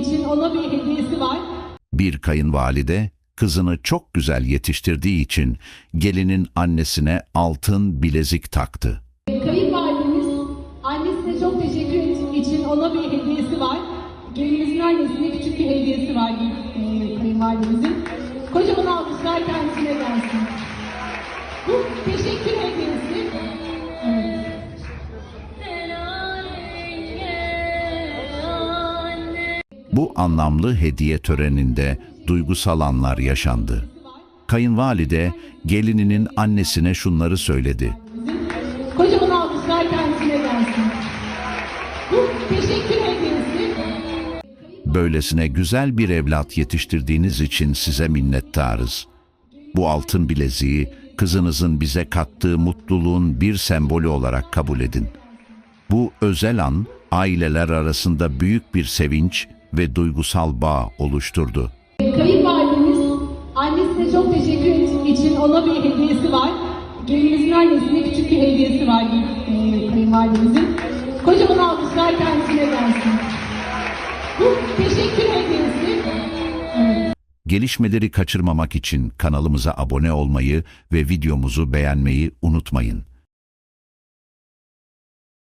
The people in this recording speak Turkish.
için ona bir hediyesi var. Bir kayınvalide kızını çok güzel yetiştirdiği için gelinin annesine altın bilezik taktı. Kayınvalidemiz annesine çok teşekkür ettiği için ona bir hediyesi var. Gelinimizin annesine küçük bir hediyesi var e, kayınvalidemizin. Kocaman alkışlar kendisine gelsin. Bu teşekkür hediyesi. Bu anlamlı hediye töreninde duygusal anlar yaşandı. Kayınvalide gelininin annesine şunları söyledi. Kocaman alkışlar kendisine gelsin. Bu teşekkür hediyesi. Böylesine güzel bir evlat yetiştirdiğiniz için size minnettarız. Bu altın bileziği kızınızın bize kattığı mutluluğun bir sembolü olarak kabul edin. Bu özel an aileler arasında büyük bir sevinç ve duygusal bağ oluşturdu. Kayınvalidemiz annesine çok teşekkür için ona bir hediyesi var. Gelinimizin annesine küçük bir hediyesi var e, kayınvalidemizin. Kocaman alkışlar kendisine gelsin. Bu teşekkür hediyesi. Evet. Gelişmeleri kaçırmamak için kanalımıza abone olmayı ve videomuzu beğenmeyi unutmayın.